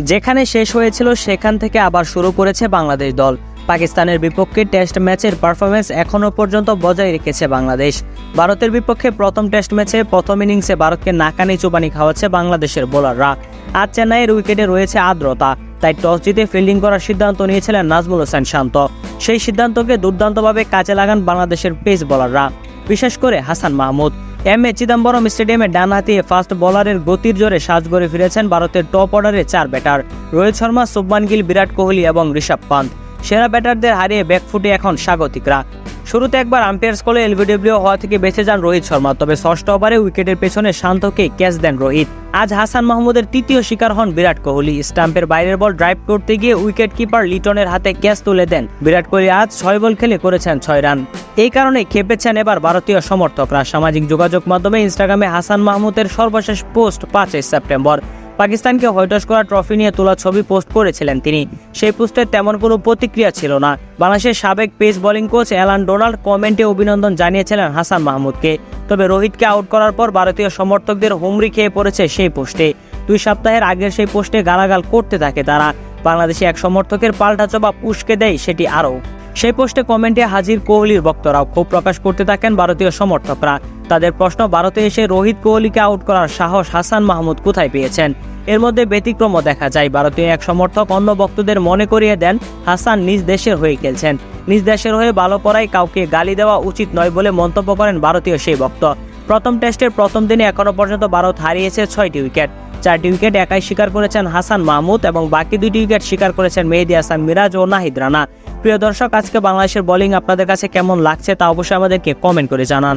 যেখানে শেষ হয়েছিল, সেখান থেকে আবার শুরু করেছে বাংলাদেশ দল। পাকিস্তানের বিপক্ষে টেস্ট ম্যাচের পারফরমেন্স এখনও পর্যন্ত বজায় রেখেছে বাংলাদেশ। ভারতের বিপক্ষে প্রথম টেস্ট ম্যাচে প্রথম ইনিংসে ভারতকে নাকানি চুবানি খাওয়াচ্ছে বাংলাদেশের বোলাররা। আজ চেন্নাইয়ের উইকেটে রয়েছে আর্দ্রতা, তাই টস জিতে ফিল্ডিং করার সিদ্ধান্ত নিয়েছিলেন নাজমুল হোসেন শান্ত। সেই সিদ্ধান্তকে দুর্দান্তভাবে কাজে লাগান বাংলাদেশের পেস বোলাররা, বিশেষ করে হাসান মাহমুদ। এম এ চিদম্বরম স্টেডিয়ামে ডান হাতি ফাস্ট বোলারের গতির জোরে সাজ গড়ে ফিরেছেন ভারতের টপ অর্ডারে চার ব্যাটার, রোহিত শর্মা, শুভমান গিল, বিরাট কোহলি এবং ঋষভ পান্ত। সেরা ব্যাটারদের হারিয়ে ব্যাকফুটে এখন স্বাগতিকরা। শুরুতে একবার আম্পায়ার স্কলে এলবিডব্লিউ হওয়া থেকে বেঁচে যান রোহিত শর্মা, তবে ষষ্ঠ ওভারে উইকেটের পেছনে শান্তকে ক্যাচ দেন রোহিত। আজ হাসান মাহমুদের তৃতীয় শিকার হন বিরাট কোহলি। স্টাম্পের বাইরের বল ড্রাইভ করতে গিয়ে উইকেট কিপার লিটনের হাতে ক্যাচ তুলে দেন। বিরাট কোহলি আজ ছয় বল খেলে করেছেন ছয় রান। এই কারণে খেপেছেন এবার ভারতীয় সমর্থকরা। সামাজিক যোগাযোগ মাধ্যমে ইনস্টাগ্রামে হাসান মাহমুদের সর্বশেষ পোস্ট পাঁচই সেপ্টেম্বর। পাকিস্তানকে হোয়াইটস করা ট্রফি নিয়ে তোলা ছবি পোস্ট করেছিলেন তিনি। সেই পোস্টে তেমন কোনো প্রতিক্রিয়া ছিল না। বাংলাদেশের সাবেক pace bowling coach Allan Donald কমেন্টে অভিনন্দন জানিয়েছিলেন হাসান মাহমুদকে। তবে রোহিতকে আউট করার পর ভারতীয় সমর্থকদের হুমড়ি খেয়ে পড়েছে সেই পোস্টে। দুই সপ্তাহের আগের সেই পোস্টে গালাগাল করতে থাকে তারা। বাংলাদেশি এক সমর্থকের পাল্টা জবাব উস্কে দেয় সেটি আরও। সেই পোস্টে কমেন্টে হাজির কোহলির ভক্তরাও ক্ষোভ প্রকাশ করতে থাকেন ভারতীয় সমর্থকরা। তাদের প্রশ্ন, ভারতে এসে রোহিত কোহলিকে আউট করার সাহস হাসান মাহমুদ কোথায় পেয়েছেন? এর মধ্যে ব্যতিক্রমও দেখা যায়। ভারতীয় এক সমর্থক অন্য ভক্তদের মনে করিয়ে দেন, হাসান নিজ দেশের হয়ে খেলছেন। নিজ দেশের হয়ে ভালো পড়ায় কাউকে গালি দেওয়া উচিত নয় বলে মন্তব্য করেন ভারতীয় সেই ভক্ত প্রথম টেস্টের প্রথম দিনে এখনও পর্যন্ত ভারত হারিয়েছে ছয়টি উইকেট। চারটি উইকেট একাই স্বীকার করেছেন হাসান মাহমুদ এবং বাকি দুটি উইকেট স্বীকার করেছেন মেহেদি হাসান মিরাজ ও নাহিদ রানা। প্রিয় দর্শক, আজকে বাংলাদেশের বোলিং আপনাদের কাছে কেমন লাগছে তা অবশ্যই আমাদেরকে কমেন্ট করে জানান।